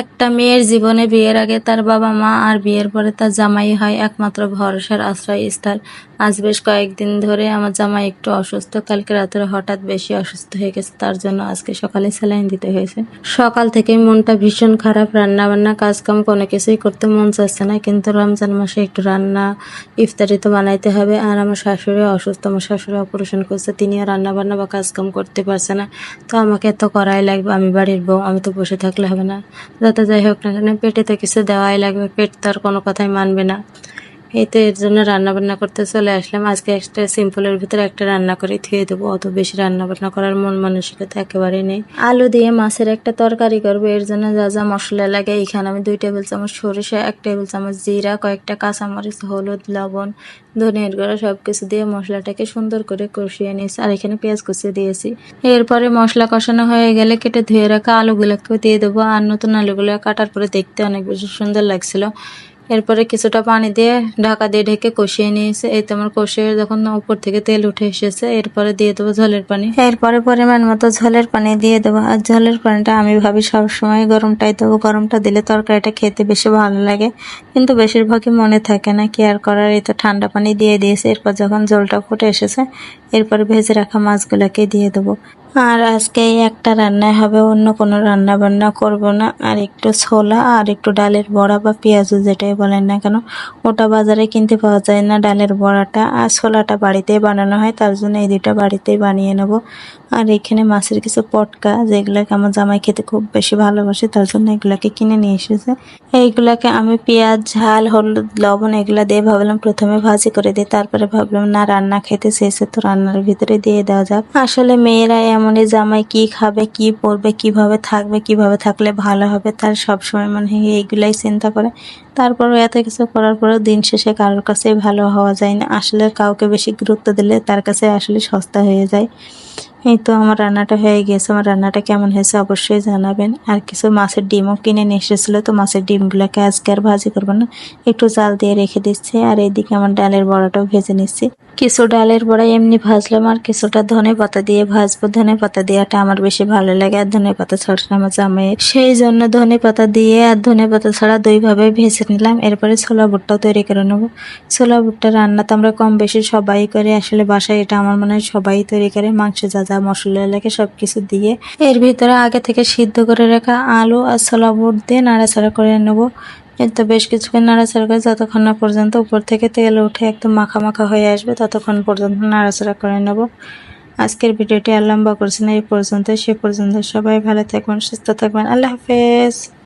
একটা মেয়ের জীবনে বিয়ের আগে তার বাবা মা আর বিয়ের পরে তার জামাই হয় একমাত্র ভরসার আশ্রয় আশ্রয়স্থল আজ বেশ কয়েকদিন ধরে আমার জামাই একটু অসুস্থ। কালকে রাত্রে হঠাৎ বেশি অসুস্থ হয়ে গেছে, তার জন্য আজকে সকালে স্যালাইন দিতে হয়েছে। সকাল থেকে মনটা ভীষণ খারাপ রান্না বান্না কাজকাম কোনো কিছুই করতে মন চাচ্ছে না, কিন্তু রমজান মাসে একটু রান্না, ইফতারি তো বানাইতে হবে। আর আমার শাশুড়ি অসুস্থ, আমার শাশুড়ি অপারেশন করছে, তিনিও রান্না বান্না বা কাজকাম করতে পারছে না। তো আমাকে তো করাই লাগবে, আমি বাড়ির বউ, আমি তো বসে থাকলে হবে না। যত যাই হোক না কেন, পেটে তো কিছু দেওয়াই লাগবে, পেট তো আর কোনো কথাই মানবে না। এই তো এর জন্য রান্না বান্না করতে চলে আসলাম। আজকে একটা সিম্পলের ভিতরে একটা রান্না করে থুয়ে দেবো। অত বেশি রান্না বান্না করার মন মানসিকতা একেবারেই নেই। আলু দিয়ে মাছের একটা তরকারি করব। এর জন্য যা যা মশলা লাগে এখানে আমি দুই টেবিল চামচ সরিষা, এক টেবিল চামচ জিরা, কয়েকটা কাঁচামরিচ, হলুদ, লবণ, ধনিয়ার গুঁড়া সব কিছু দিয়ে মশলাটাকে সুন্দর করে কষিয়ে নিয়েছি। আর এখানে পেঁয়াজ কষিয়ে দিয়েছি। এরপরে মশলা কষানো হয়ে গেলে কেটে ধুয়ে রাখা আলুগুলোকেও দিয়ে দেবো। আর নতুন আলুগুলো কাটার পরে দেখতে অনেক বেশি সুন্দর লাগছিল। এরপরে কিছুটা পানি দিয়ে ঢাকা দিয়ে ঢেকে কষিয়ে নিয়েছে। এই তোমার কষিয়ে যখন উপর থেকে তেল উঠে এসেছে, এরপরে দিয়ে দেবো ঝোলের পানি। এরপরে পরিমাণ মতো ঝোলের পানি দিয়ে দেবো। আর ঝোলের পানিটা আমি ভাবি সবসময় গরমটাই দেবো। গরমটা দিলে তরকারিটা খেতে বেশি ভালো লাগে। কিন্তু বেশিরভাগই মনে থাকে না কেয়ার করার। এই তো ঠান্ডা পানি দিয়ে দিয়েছে। এরপর যখন জলটা ফুটে এসেছে, এরপরে ভেজে রাখা মাছগুলোকে দিয়ে দেবো। আর আজকে একটা রান্নায় হবে, অন্য কোনো রান্না বান্না করব না। আর একটু ছোলা আর একটু ডালের বড়া বা পেঁয়াজু যেটাই বলেন না কেন, ওটা বাজারে কিনতে পাওয়া যায় না। ডালের বড়াটা আর ছোলাটা বাড়িতেই বানানো হয়, তার জন্য এই দুটা বাড়িতেই বানিয়ে নেব। আর এখানে মাছের কিছু পটকা, যেগুলোকে আমার জামাই খেতে খুব বেশি ভালোবাসে, তার জন্য এগুলাকে কিনে নিয়ে এসেছে। এইগুলাকে আমি পেঁয়াজ, ঝাল, হলুদ, লবণ এগুলা দিয়ে ভাবলাম প্রথমে ভাজি করে দিই, তারপরে ভাবলাম, না, রান্না খেতে শেষে তো রান্নার ভিতরে দিয়ে দেওয়া যাক। আসলে মেয়েরা এমনই জামাই, কি খাবে, কি পরবে, কীভাবে থাকবে, কীভাবে থাকলে ভালো হবে, তার সবসময় মনে এইগুলাই চিন্তা করে। তারপরও এত কিছু করার পরেও দিন শেষে কারোর কাছে ভালো হওয়া যায় না। আসলে কাউকে বেশি গুরুত্ব দিলে তার কাছে আসলে সস্তা হয়ে যায়। এই তো আমার রান্নাটা হয়ে গেছে। আমার রান্নাটা কেমন হয়েছে অবশ্যই জানাবেন। আর কিছু মাছের ডিমও কিনে নিয়ে এসেছিল, তো মাছের ডিমগুলোকে আজকে আর ভাজি করব না। একটু জাল দিয়ে রেখে দিচ্ছি, আর এইদিকে আমার ডালের বড়াটাও ভেজে নিচ্ছি। কিছু ডালের বড়া এমনি ভাজলাম, আর কিছুটা ধনে পাতা দিয়ে ভাজবো। ধনে পাতা দেওয়াটা আমার বেশি ভালো লাগে, আর ধনে পাতা ছাড়া আমার জামাইয়ের সেই জন্য ধনে পাতা দিয়ে আর ধনে পাতা ছাড়া দুইভাবে ভেজে নিলাম। এরপরে ছোলা ভুট্টাও তৈরি করে নেব। ছোলা ভুট্টা রান্না তো আমরা কম বেশি সবাই করে, আসলে বাসায় এটা আমার মনে হয় সবাই তৈরি করে, মাংস যা যা মশলা লাগে সব কিছু দিয়ে এর ভিতরে আগে থেকে সিদ্ধ করে রাখা আলু আর ছোলা বুট দিয়ে নাড়াচাড়া করে নেব। তো বেশ কিছুক্ষণ নাড়াচাড়া করে যতক্ষণ না পর্যন্ত উপর থেকে তেল উঠে একদম মাখা মাখা হয়ে আসবে, ততক্ষণ পর্যন্ত নাড়াচাড়া করে নেব। আজকের ভিডিওটি আর লম্বা করছি না, এই পর্যন্ত সে পর্যন্ত সবাই ভালো থাকবেন, সুস্থ থাকবেন। আল্লাহ হাফেজ।